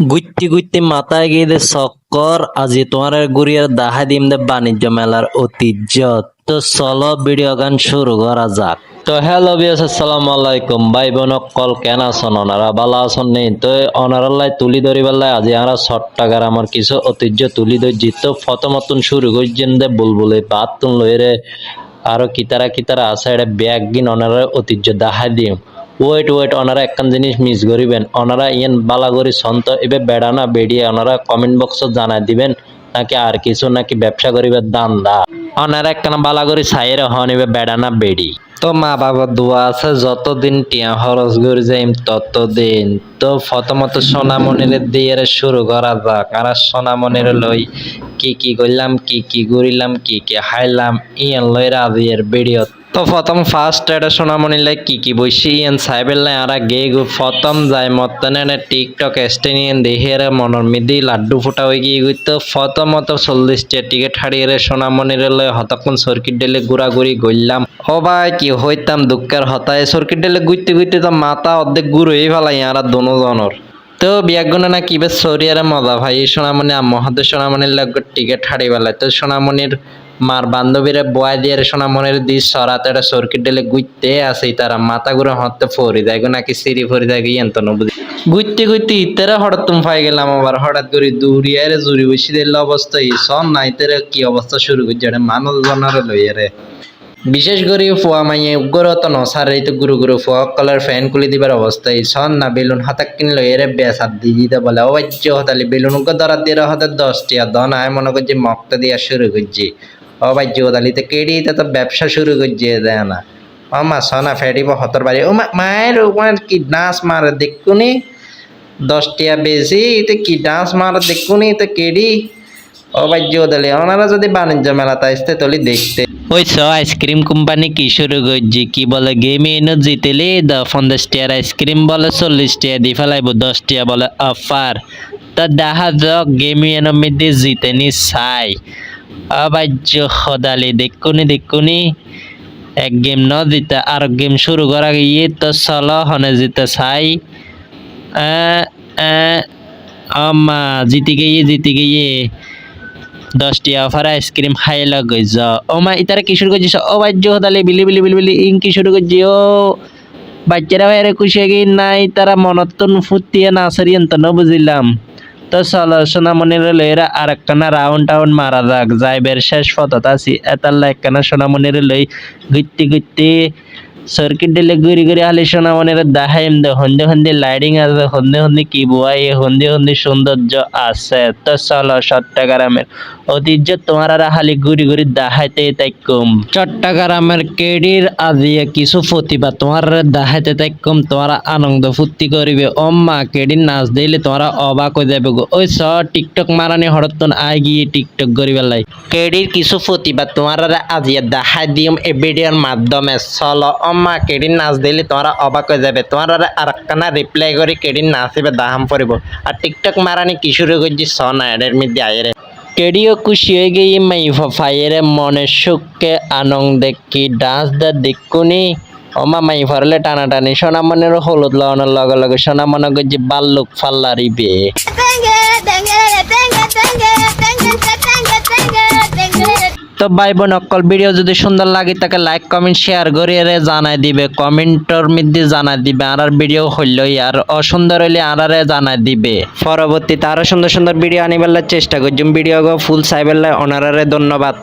গুইতি গুইতি মাথায় গিয়ে দে চক্কর, আজি তোমার গুড়িয়ার দাহা দিম দে বাণিজ্য মেলার ঐতিহ্য। তো চলো ভিডিও গান শুরু করা যাক। তো হ্যালো বিয়াস আসসালামু আলাইকুম। ভাই বোন কল কেন আছেন? ওনারা ভালো আছেন নেই তো ওনারাল্লাই তুলি ধরি বেলায় আজি আমরা শট টাকার আমার কিছু ঐতিহ্য তুলি ধরছি। তো প্রথমতন শুরু করছেন দে বুলবুলে বাত তুন লইরে আরও কিতারা কিতারা আছে এটা ব্যাগ গিন ওনারা ঐতিহ্য দাহা দিম। ওয়েট ওয়েট ওনারা একখান জিনিস মিস করিবেন। ওনারা ইয়েন বালাগরি সন্ত, এবে বেড়া না, বেড়িয়ে ওনারা কমেন্ট বক্সত জানাই দিবেন, নাকি আর কিছু, নাকি ব্যবসা করিবে দান দা ওনারা একখানা বালাগরি সাইরে হন, এবে বেড়ানা বেড়ি। তো মা বাবার দোয়া আছে, যতদিন টিয়া খরচ করে যাইম, ততদিন। তো প্রথমত সোনামণির দিয়ে শুরু করা যাক, আর সোনামণির লই কি কি করলাম কি কি ঘুরিলাম কি কি হাইলাম ইয়ে লই রাজিয়ের ভিডিও তো প্রথম ফার্স্ট এটা সোনামণি লাই কি কি ইয়েন সাইবেল লাই আর গে গু প্রথম যাই মতনে টিকটক স্টেনিয়ান দেখে রে মনের মিদি লাড্ডু ফুটা হয়ে গিয়ে গই তো প্রথমত চল্লিশটা টিকিট হারিয়ে সোনামণির হতক্ষণ সর্কিট ডেলে ঘুরাঘুরি গইলাম। ও ভাই, কি হইতাম দুঃখের হতায় সর্কিট ডেলে গুইতে গুইতে তো মাথা অর্ধেক গুড় হয়ে ফেলাই আর দোনো জনের তো বিয়াগুনে না কিবে সরিয়ারে মজা ভাই, সোনামণি আম্মা হাতে সোনামণির লাগে টিকিট হারিয়ে বেলায় তো সোনামণির মার বান্ধবীরে বয় দিয়ে সোনা মনের দি সরাতে একটা সর্কিট ডেলে গুইতে আছে তারা মাথা ঘুরে হতে ফরি দেয় নাকি সিঁড়ি ফরি দেয় গিয়ে তো নবুদি গুইতে গুইতে ইতারে হঠাৎ তুমি পাই গেলাম আবার, হঠাৎ করে দৌড়িয়ারে জুড়ি বসি দিল অবস্থা, এই সন নাই তেরে কি অবস্থা শুরু করছে এটা মানুষ জনারে লইয়ে রে। বিশেষ করে ফুয়া মাইয়ে উগ্র তো নসার এই তো গুরু গুরু ফুয়া কলার ফ্যান খুলে দিবার অবস্থা, এই সন না, বেলুন হাতাক কিনলো এরে বেসার দিয়ে দিতে বলে অবাচ্য হতালি বেলুন উগ্র ধরার দিয়ে হাতে দশটি আর দন আয়, মনে করছে মক্ত দিয়া শুরু করছি। অবাচ্য হতালি তো কেড়িতে তো ব্যবসা শুরু করছে দেয় না। ও মা, সনা ফেরিব হতর বাড়ি। ও মায়ের ওখানে কি ডান্স মারে দেখুনি? দশটিয়া বেশি তো কি ডান্স মারে দেখুনি? তো কেডি? অবাচ্য হতালি ওনারা যদি বাণিজ্য মেলাতে আসতে তলি দেখতে। ওই স আইসক্রিম কোম্পানি কি শুরু করছি? কি বলে, গেমে এনে জিতেলে দ পঞ্চাশ টিয়ার আইসক্রিম বলে চল্লিশ টিয়া দি ফেলাইব দশ টিয়া বলে, অফার। তা দেখা যাক, গেমে এনে মধ্যে জিতেনি চাই অবাজ্য সদালি দেখুনি দেখুনি। এক গেম ন জিতে, আর গেম শুরু করা গিয়ে তো চলো হনে জিতে চাই আমা জিতে গিয়ে জিতে গিয়ে। দশটি অফার আইসক্রিম খাই লগে য ও, মা, ইতারা কি শুরু করছিস? ও বাজ্য বিলি বিলি বিলি বিলি ইন কি শুরু করছি? ও, বাচ্চারা বাইরে খুশি গিয়ে নাই, তারা মনত্তন ফুটিয়ে না সরিয়েন তো না বুঝিলাম। তো চলো, সোনামণির লইরা আর একখানা রাউন্ড টাউন্ড মারা যাক। যাইবের শেষ পথত আছি। এতাল্লা একখানা সোনামণির লই ঘুরতে গুইতে সার্কিট দিলে ঘুরি ঘুরি আলি সোনামণির দেখাইম দে হন্দে হন্দে লাইটিং আছে হন্দে হন্দে কি বুয়াই হন্দে হন্দে সৌন্দর্য আছে। তো চলো চট্টগ্রামের ঐতিহ্য তোমার আর হালি ঘুরি ঘুরি দেখাইতে তাই কম চট্টগ্রামের কেডির আজিয়ে কিছু প্রতিভা তোমার দেখাইতে তাই কম তোমার আনন্দ ফুর্তি করিবে। অম্মা কেডির নাচ দিলে তোমরা অবাক হয়ে যাবে গো। ওই স টিকটক মারানি হরতন আই গিয়ে টিকটক করিবে লাই। কেডির কিছু প্রতিভা তোমার আজিয়ে দেখাই দিম এ ভিডিওর মাধ্যমে। চলো অম্মা কেডির নাচ দিলে তোমরা অবাক হয়ে যাবে তোমার আর একখানা রিপ্লাই করে কেডির নাচিবে দাহাম পড়িব আর টিকটক মারানি কিশোর করছি স না এর মধ্যে আয়েরে কেডিও খুশি হয়ে গিয়ে মাই ফাইয়ের মনে সুখে আনন্দে কি ডান্স দা দেখুনি ওমা মাই ফারলে টানাটানি সোনামনের হলুদ লাগানোর লগে লগে সোনামনে গজি বাল্লুক ফাল্লারিবে তো ভাই বোন অকল ভিডিও যদি সুন্দর লাগে, তাকে লাইক কমেন্ট শেয়ার করিয়ে জানাই দিবে, কমেন্টর মধ্যে জানাই দিবে, আর ভিডিও হইলই, আর অসুন্দর হইলে আর জানাই দিবে। পরবর্তীতে আরও সুন্দর সুন্দর ভিডিও আনিবার চেষ্টা করছি ভিডিও ফুল সাইবেল ওনারারে ধন্যবাদ।